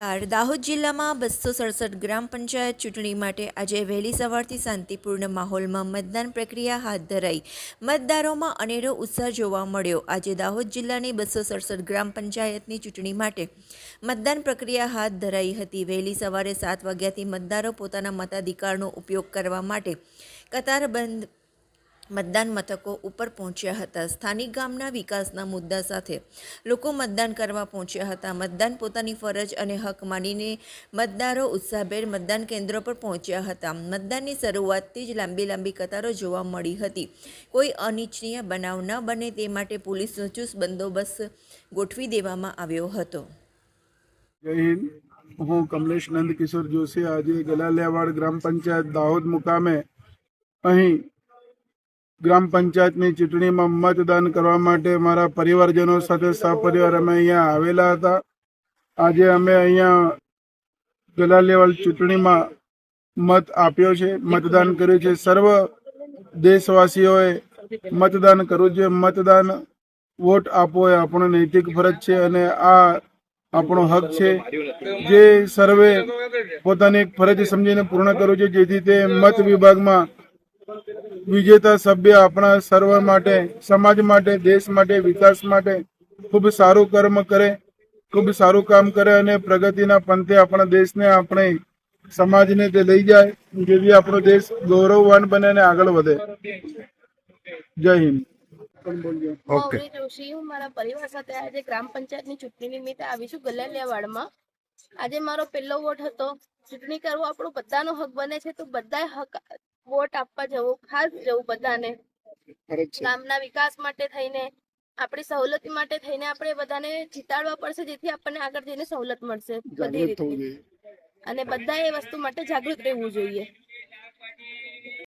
દાહોદ જિલ્લામાં બસો સડસઠ ગ્રામ પંચાયત ચૂંટણી માટે આજે વહેલી સવારથી શાંતિપૂર્ણ માહોલમાં મતદાન પ્રક્રિયા હાથ ધરાઈ. મતદારોમાં અનેરો ઉત્સાહ જોવા મળ્યો. આજે દાહોદ જિલ્લાની બસો સડસઠ ગ્રામ પંચાયતની ચૂંટણી માટે મતદાન પ્રક્રિયા હાથ ધરાઈ હતી. વહેલી સવારે સાત વાગ્યાથી મતદારો પોતાના મતાધિકારનો ઉપયોગ કરવા માટે કતારબંધ મતદાન મથકો ઉપર પહોંચ્યા હતા. સ્થાનિક ગામના વિકાસના મુદ્દા સાથે લોકો મતદાન કરવા પહોંચ્યા હતા. મતદાન પોતાની ફરજ અને હક માનીને મતદારો ઉત્સાહભેર મતદાન કેન્દ્રો પર પહોંચ્યા હતા. મતદાનની શરૂઆતથી જ લાંબી લાંબી કતારો જોવા મળી હતી. કોઈ અનિચ્છનીય બનાવ ન બને તે માટે પોલીસનો ચુસ્ત બંદોબસ્ત ગોઠવી દેવામાં આવ્યો હતો. હું કમલેશ નંદ કિશોર જોશી. આજે ગલાલિયાવાડ ગ્રામ પંચાયત દાહોદ મુકામે અહીં ગ્રામ પંચાયતની ચૂંટણીમાં મતદાન કરવા માટે મારા પરિવારજનો સાથે સહપરિવાર અમે અહીંયા આવેલા હતા. આજે અમે અહીંયા ગલાલિયાવાડ ચૂંટણીમાં મત આપ્યો છે, મતદાન કર્યું છે. સર્વ દેશવાસીઓએ મતદાન કરવું છે મતદાન વોટ આપવો એ આપણો નૈતિક ફરજ છે અને આ આપણો હક છે. જે સર્વે પોતાની એક ફરજ સમજીને પૂર્ણ કરવું છે, જેથી તે મત વિભાગમાં વિજેતા સભ્ય આપણા સર્વ માટે સમાજ માટે દેશ માટે વિકાસ માટે ખૂબ સારું કર્મ કરે ખૂબ સારું કામ કરે અને પ્રગતિના પંથે આપણા દેશને આપણે સમાજને તે લઈ જાય જેથી આપણો દેશ ગૌરવવાન બને અને આગળ વધે. જય હિન્દ. ઓકે જોશી હું મારા પરિવાર સાથે આજે ગ્રામ પંચાયતની ચૂંટણી નિમિત્તે આવી છું ગલેલિયાવાડમાં. આજે મારો પહેલો વોટ હતો. ચૂંટણી કરવો આપણો બધાનો હક બને છે તો બધા હક વોટ આપવા જવું ખાસ જવું બધાને. ગામના વિકાસ માટે થઈને આપણી સવલતી માટે થઈને આપણે બધાને જીતાડવા પડશે જેથી આપણને આગળ જઈને સવલત મળશે બધી રીતે. અને બધા એ વસ્તુ માટે જાગૃત રહેવું જોઈએ.